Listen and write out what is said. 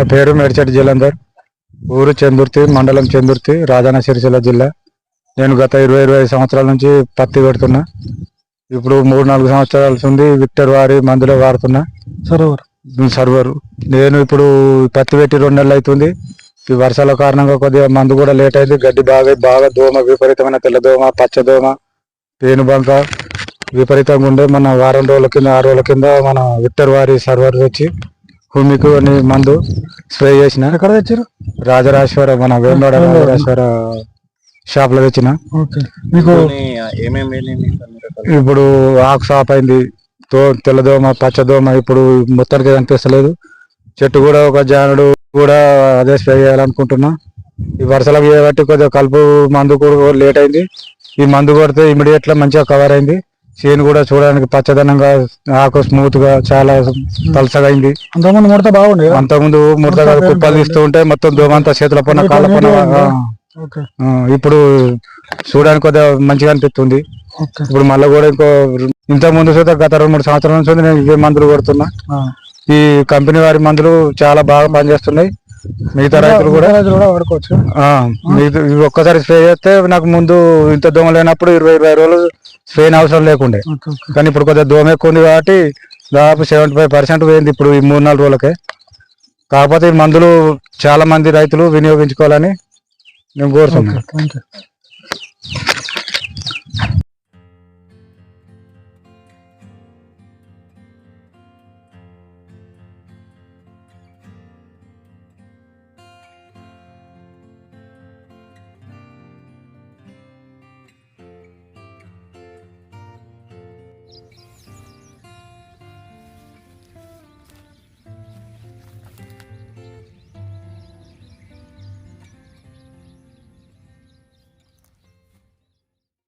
నా పేరు మేడిచెట్టి జలంధర్. ఊరు చందుర్తి మండలం చందుర్తి రాజన్న సిరిసిల్ల జిల్లా. నేను గత ఇరవై ఇరవై ఐదు సంవత్సరాల నుంచి పత్తి పెడుతున్నా. ఇప్పుడు మూడు నాలుగు సంవత్సరాల నుండి విక్టర్ వారి మందులో వాడుతున్నా. సరోవర్. సర్వర్. నేను ఇప్పుడు పత్తి పెట్టి రెండు నెలలు అవుతుంది ఈ వర్షాల కారణంగా కొద్దిగా మందు కూడా లేట్ అయింది. గడ్డి బాగా బాగా దోమ విపరీతమైన తెల్లదోమ పచ్చదోమ పేనుబంక విపరీతంగా ఉండే. మన వారం రోజుల కింద ఆరు రోజుల కింద మన విక్టర్ వారి సర్వర్ వచ్చి భూమికి అని మందు స్ప్రే చేసిన. ఎక్కడ తెచ్చారు రాజరాజేశ్వర మన వేమనాడ రాజరాజేశ్వర షాప్లో తెచ్చిన. ఓకే. మీకు ఇప్పుడు ఆకు సాప్ అయింది. తో తెల్లదోమ పచ్చదోమ ఇప్పుడు మొత్తానికి కనిపిస్తలేదు చెట్టు కూడా ఒక జానుడు కూడా అదే స్ప్రే చేయాలనుకుంటున్నా. ఈ వర్షాలకు చేయబట్టి కొద్దిగా కలుపు మందు కూడా లేట్ అయింది. ఈ మందు కొడితే ఇమీడియట్గా మంచిగా కవర్ అయింది. చేను కూడా చూడడానికి పచ్చదనంగా ఆకు స్మూత్గా చాలా పలసగా అయింది. అంతకుముందు ముడత బాగుండే? అంతకుముందు ముడతగా కుప్పలు తీస్తూ ఉంటే మొత్తం దోమ అంతా చేతుల పైన కాళ్ళ పైన ఆ, ఓకే. ఆ, ఇప్పుడు చూడడానికి కొద్దిగా మంచిగా అనిపిస్తుంది. ఇప్పుడు మళ్ళీ కూడా ఇంకో ఇంత ముందు చూస్తే గత రెండు మూడు సంవత్సరాల నుంచి నేను ఇవే మందులు కొడుతున్నా. ఈ కంపెనీ వారి మందులు చాలా బాగా పనిచేస్తున్నాయి. మిగతా రైతులు కూడా? రైతులు కూడా వాడుకోవచ్చు. మిగతా ఇవి ఒక్కసారి స్ప్రే చేస్తే నాకు ముందు ఇంత దోమ లేనప్పుడు ఇరవై ఇరవై రోజులు స్ప్రే అవసరం లేకుండే. కానీ ఇప్పుడు కొద్దిగా దోమ ఎక్కువ ఉంది కాబట్టి దాదాపు సెవెంటీ ఫైవ్ పర్సెంట్ పోయింది ఇప్పుడు ఈ మూడు నాలుగు రోజులకే. కాకపోతే ఈ మందులు చాలా మంది రైతులు వినియోగించుకోవాలని నేను కోరుతున్నాను.